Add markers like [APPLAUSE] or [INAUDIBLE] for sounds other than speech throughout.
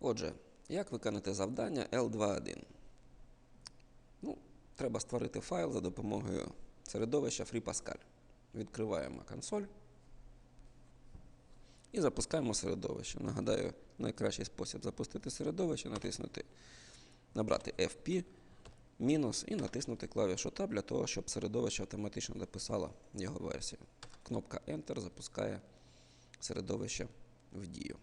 Отже, як виконати завдання L21? Ну, треба створити файл за допомогою середовища FreePascal. Відкриваємо консоль і запускаємо середовище. Нагадаю, найкращий спосіб запустити середовище натиснути, набрати FP, мінус і натиснути клавішу Tab для того, щоб середовище автоматично дописало його версію. Кнопка Enter запускає середовище в дію.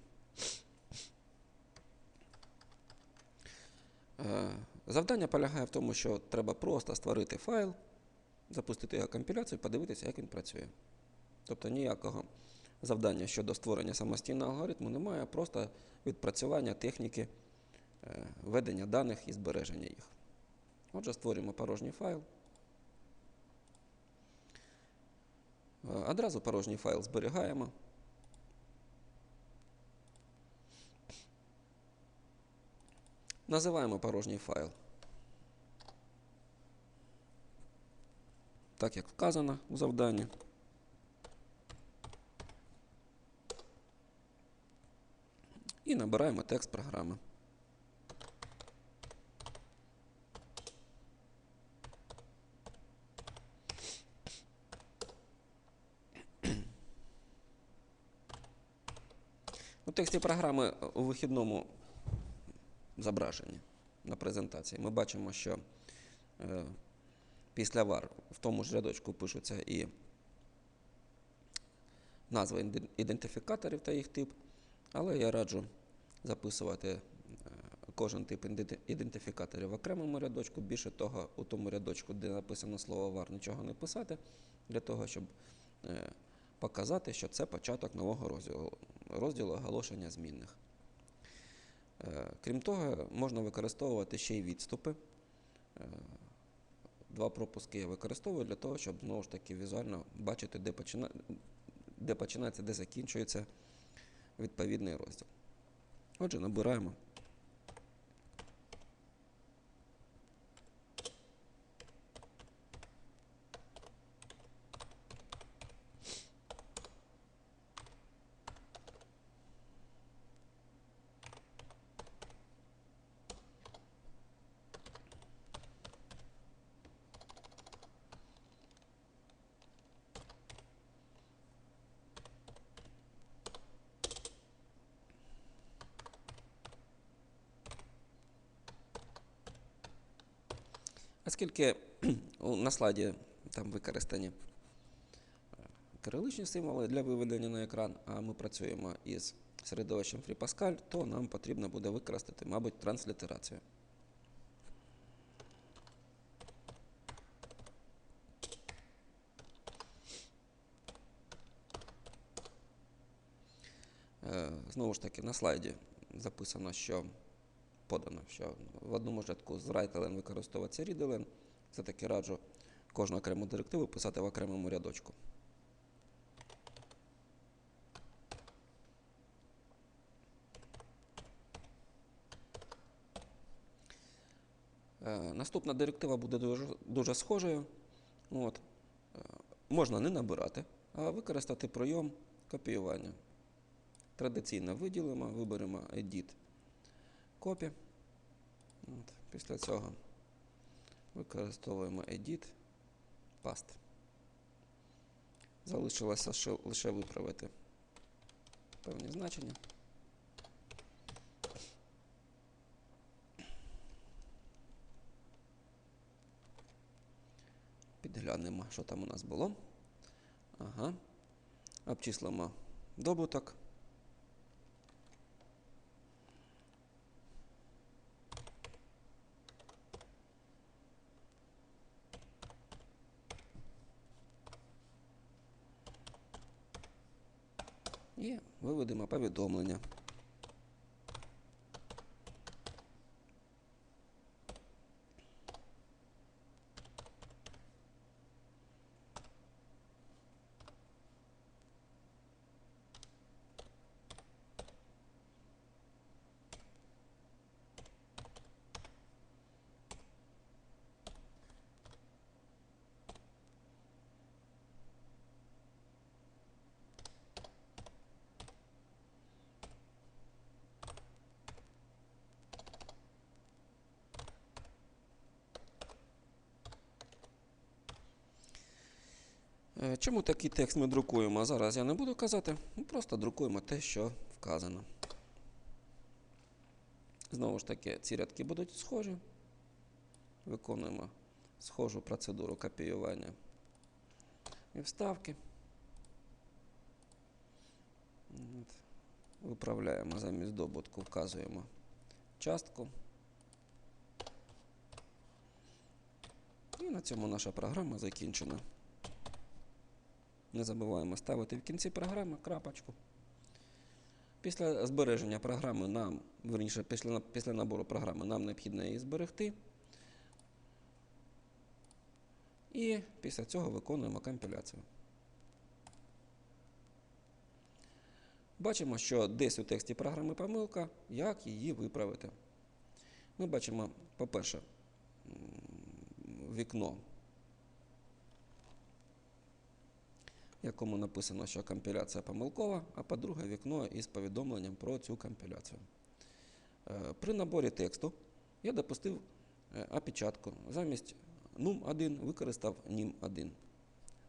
Завдання полягає в тому, що треба просто створити файл, запустити його компіляцію, подивитися, як він працює. Тобто ніякого завдання щодо створення самостійного алгоритму немає, просто відпрацювання техніки е, ведення даних і збереження їх. Отже, створюємо порожній файл. Е, Одразу порожній файл зберігаємо. Називаємо порожній файл. Так як вказано у завданні. І набираємо текст програми. У тексті програми у вихідному зображенні на презентації ми бачимо, що е, після var в тому ж рядочку пишуться і назви ідентифікаторів та їх тип, але я раджу записувати е, кожен тип ідентифікаторів в окремому рядочку. Більше того, у тому рядочку, де написано слово var, нічого не писати, для того, щоб е, показати, що це початок нового розділу, розділу оголошення змінних. Е, Крім того, можна використовувати ще й відступи. Е, Два пропуски я використовую для того, щоб знову ж таки візуально бачити, де, почина... де починається, де закінчується відповідний розділ. Отже, набираємо. Оскільки [CLEARS THROAT] на слайді там використані кириличні символи для виведення на екран, а ми працюємо із середовищем FreePascal, то нам потрібно буде використати, мабуть, транслітерацію. Е, Знову ж таки, на слайді записано, що подано, що в одному ж з write-len використовується read-len. Все-таки раджу кожну окрему директиву писати в окремому рядочку. Е, Наступна директива буде дуже, дуже схожою. От. Е, Можна не набирати, а використати прийом копіювання. Традиційно виділимо, виберемо Edit От. Після цього використовуємо Edit Paste. Залишилося лише виправити певні значення. Підглянемо, що там у нас було. Ага. Обчислимо добуток. І виведемо повідомлення. Чому такий текст ми друкуємо? Зараз я не буду казати, ми просто друкуємо те, що вказано. Знову ж таки, ці рядки будуть схожі. Виконуємо схожу процедуру копіювання і вставки. Виправляємо замість добутку, вказуємо частку. І на цьому наша програма закінчена. Не забуваємо ставити в кінці програми крапочку. Після збереження програми нам, верніше, після, після набору програми нам необхідно її зберегти. І після цього виконуємо компіляцію. Бачимо, що десь у тексті програми помилка, як її виправити. Ми бачимо, по-перше, вікно, в якому написано, що компіляція помилкова, а по-друге, вікно із повідомленням про цю компіляцію. Е, При наборі тексту я допустив е, опечатку. Замість num1 використав nim1.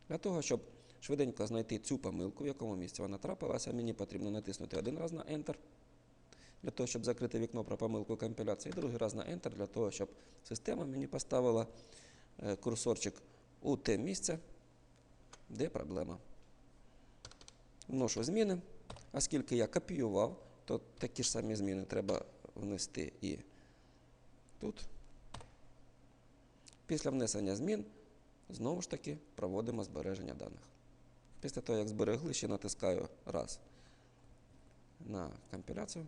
Для того, щоб швиденько знайти цю помилку, в якому місці вона трапилася, мені потрібно натиснути один раз на Enter, для того, щоб закрити вікно про помилку компіляції, і другий раз на Enter, для того, щоб система мені поставила е, курсорчик у те місце, де проблема. Вношу зміни. Оскільки я копіював, то такі ж самі зміни треба внести і тут. Після внесення змін знову ж таки проводимо збереження даних. Після того, як зберегли, ще натискаю раз на компіляцію.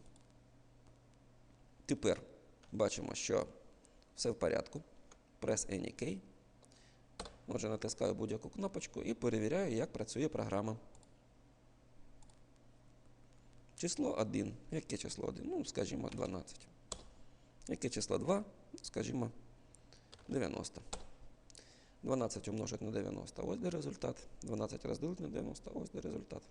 Тепер бачимо, що все в порядку. Press any key. Отже, натискаю будь-яку кнопочку і перевіряю, як працює програма. Число 1. Яке число 1? Ну, скажімо, 12. Яке число 2? Скажімо, 90. 12 умножить на 90. Ось де результат. 12 розділити на 90. Ось де результат.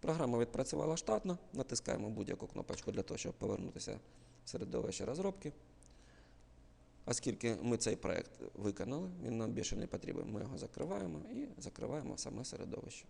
Програма відпрацювала штатно. Натискаємо будь-яку кнопочку для того, щоб повернутися в середовище розробки. Оскільки ми цей проект виконали, він нам більше не потрібен, ми його закриваємо і закриваємо саме середовище.